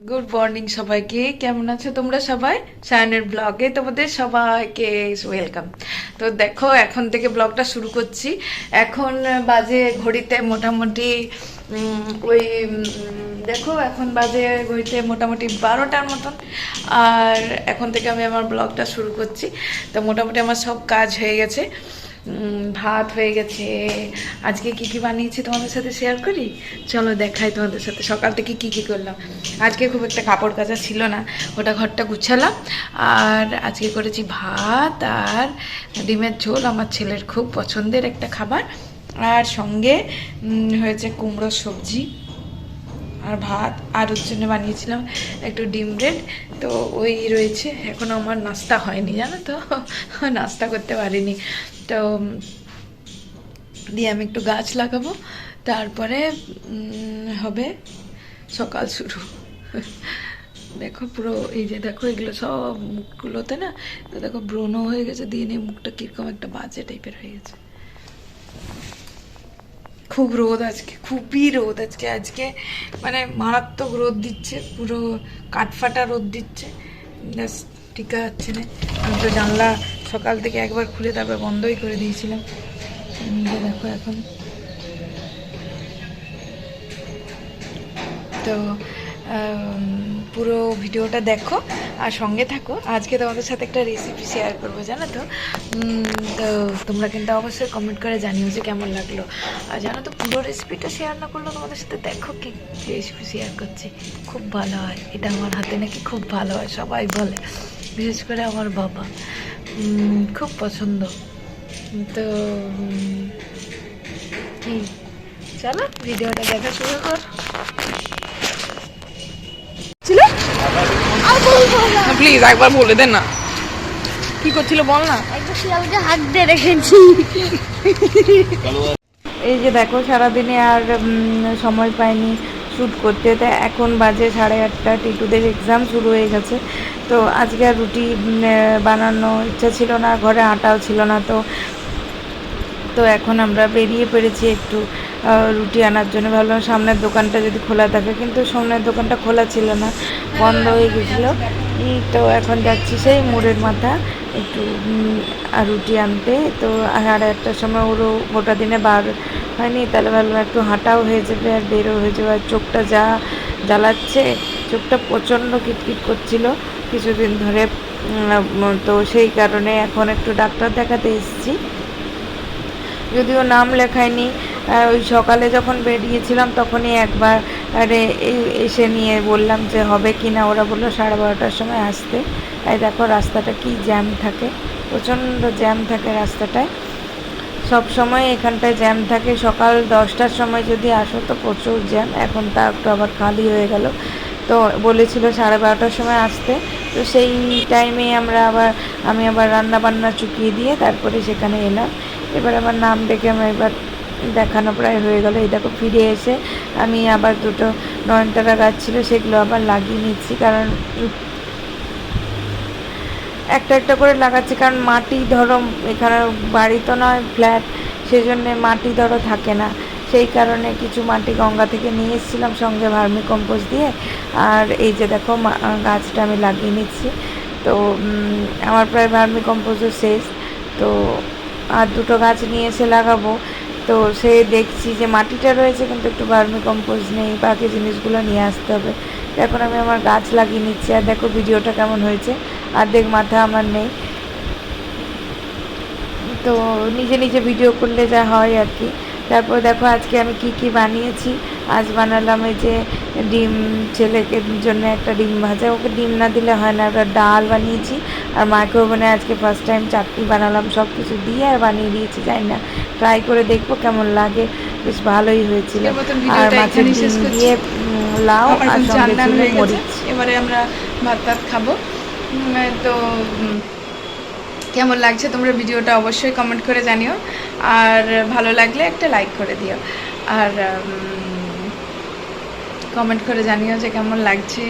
Good morning সবাইকে। কেমন আছো তোমরা সবাই? সায়নের ব্লগে তোমাদের সবাইকে ওয়েলকাম তো দেখো, এখন থেকে ব্লগটা শুরু করছি। এখন বাজে ঘড়িতে মোটামুটি ওই দেখো, এখন বাজে ঘড়িতে মোটামুটি বারোটার মতন। আর এখন থেকে আমি আমার ব্লগটা শুরু করছি। তো মোটামুটি আমার সব কাজ হয়ে গেছে। ভাত হয়ে গেছে। আজকে কি কি বানিয়েছি তোমাদের সাথে শেয়ার করি? চলো দেখাই তোমাদের সাথে। সকাল থেকে কি কি করলাম? আজকে খুব একটা কাপড় কাচা ছিল না। ওটা ঘরটা গুছালাম। আর আজকে করেছি ভাত আর ডিমের ঝোল, আমার ছেলের খুব পছন্দের একটা খাবার। আর সঙ্গে হয়েছে কুমড়োর সবজি আর ভাত। আর ওর জন্য বানিয়েছিলাম একটু ডিম ব্রেড। তো ওই রয়েছে। এখনও আমার নাস্তা হয়নি, জানো তো? নাস্তা করতে পারিনি। তো দিয়ে আমি একটু গাছ লাগাবো। তারপরে হবে সকাল শুরু। দেখো পুরো এই যে দেখো এগুলো সব মুখগুলোতে না, দেখো ব্রণ হয়ে গেছে, দিয়ে নিয়ে মুখটা কীরকম একটা বাজে টাইপের হয়ে গেছে। খুব রোদ আজকে, খুবই রোদ আজকে আজকে মানে মারাত্মক রোদ দিচ্ছে, পুরো কাঠফাটা রোদ দিচ্ছে, ব্যাস। টিকা হচ্ছে না। আমি তো জানলা সকাল থেকে একবার খুলে তারপর বন্ধই করে দিয়েছিলাম। দেখো এখন। তো পুরো ভিডিওটা দেখো আর সঙ্গে থাকো। আজকে তোমাদের সাথে একটা রেসিপি শেয়ার করব, জানো তো? তো তোমরা কিন্তু অবশ্যই কমেন্ট করে জানিও যে কেমন লাগল। আর জানো তো, পুরো রেসিপিটা শেয়ার না করলেও তোমাদের সাথে দেখো কি রেসিপি শেয়ার করছি। খুব ভালো হয়। এটা আমার হাতে নাকি খুব ভালো হয়, সবাই বলে। বিশেষ করে আমার বাবা। খুব পছন্দ। তো চলো, ভিডিওটা দেখা শুরু কর। প্লিজ একবার বলে দে না। কি করছিল বল না। শিয়ালকে হাত দিয়ে রেখেছি। এই যে দেখো সারাদিনে আর সময় পাইনি শ্যুট করতে। তো এখন বাজে সাড়ে আটটা টিটুদের এক্সাম শুরু হয়ে গেছে। তো আজকে আর রুটি বানানো ইচ্ছা ছিল না ঘরে আটাও ছিল না তো। তো এখন আমরা বেরিয়ে পেরেছি একটু রুটি আনার জন্য। ভাবলাম সামনের দোকানটা যদি খোলা থাকে কিন্তু সামনের দোকানটা খোলা ছিল না বন্ধ হয়ে গেছিল। উম, তো এখন যাচ্ছি সেই মোড়ের মাথা একটু আর রুটি আনতে। তো সাড়ে আটটার সময় ওরও গোটা দিনে বার হয়নি তাহলে ভাবলাম একটু হাঁটাও হয়ে যাবে আর বেরো হয়ে যাবে। আর চোখটা যা জ্বালাচ্ছে চোখটা প্রচণ্ড কিটকিট করছিল কিছুদিন ধরে। তো সেই কারণে এখন একটু ডাক্তার দেখাতে এসেছি। যদিও নাম লেখায়নি ওই সকালে যখন বেরিয়েছিলাম তখনই একবার, আরে এসে নিয়ে বললাম যে হবে কি না, ওরা বলল সাড়ে বারোটার সময় আসতে। তাই দেখো রাস্তাটা কি জ্যাম থাকে, প্রচণ্ড জ্যাম থাকে রাস্তাটায়। সব সময় এখানটায় জ্যাম থাকে, সকাল দশটার সময় যদি আসো তো প্রচুর জ্যাম, এখন তা একটু আবার খালি হয়ে গেল। তো বলেছিল সাড়ে বারোটার সময় আসতে, তো সেই টাইমে আমরা আবার, আমি আবার রান্না বান্না চুকিয়ে দিয়ে তারপরে সেখানে এলাম। এবার আমার নাম ডেকে আমার এবার দেখানো প্রায় হয়ে গেল। এই দেখো, ফিরে এসে আমি আবার দুটো নয়নতারা গাছ ছিল, সেগুলো আবার লাগিয়ে নিচ্ছি কারণ একটা একটা করে লাগাচ্ছি, কারণ মাটি ধরো, এখানে বাড়ি তো নয়, ফ্ল্যাট সেই জন্যে মাটি ধরো থাকে না। সেই কারণে কিছু মাটি গঙ্গা থেকে নিয়ে এসেছিলাম সঙ্গে ভার্মি কম্পোস্ট দিয়ে। আর এই যে দেখো গাছটা আমি লাগিয়ে নিচ্ছি। তো আমার প্রায় ভার্মি কম্পোস্টও শেষ। তো, আর দুটো গাছ নিয়ে এসে লাগাবো। তো সে দেখছি যে মাটিটা রয়েছে, কিন্তু একটু ভার্মি কম্পোস্ট নেই, বাকি জিনিসগুলো নিয়ে আসতে হবে। এখন আমি আমার গাছ লাগিয়ে নিচ্ছি, আর দেখো ভিডিওটা কেমন হয়েছে। অর্ধেক মাথা আমার নেই। তো নিজে নিজে ভিডিও করলে যা হয় আর কি। তারপর দেখো আজকে আমি কি কি বানিয়েছি। আজ বানালাম এই যে ডিম, ছেলেকে জন্য একটা ডিম ভাজা। ওকে ডিম না দিলে হয় না একটা ডাল বানিয়েছি। আর মাকেও মানে আজকে ফার্স্ট টাইম চাটনি বানালাম সব কিছু দিয়ে আর বানিয়ে দিয়েছি, জানি না। ট্রাই করে দেখব কেমন লাগে। বেশ ভালোই হয়েছিল। আর মাছের ডিম দিয়ে লাউ আর সঙ্গে ছিল মরিচ। এবারে আমরা ভাত টাত খাব। তো কেমন লাগছে তোমরা ভিডিওটা অবশ্যই কমেন্ট করে জানিও। আর ভালো লাগলে একটা লাইক করে দিও। আর কমেন্ট করে জানিও যে কেমন লাগছে।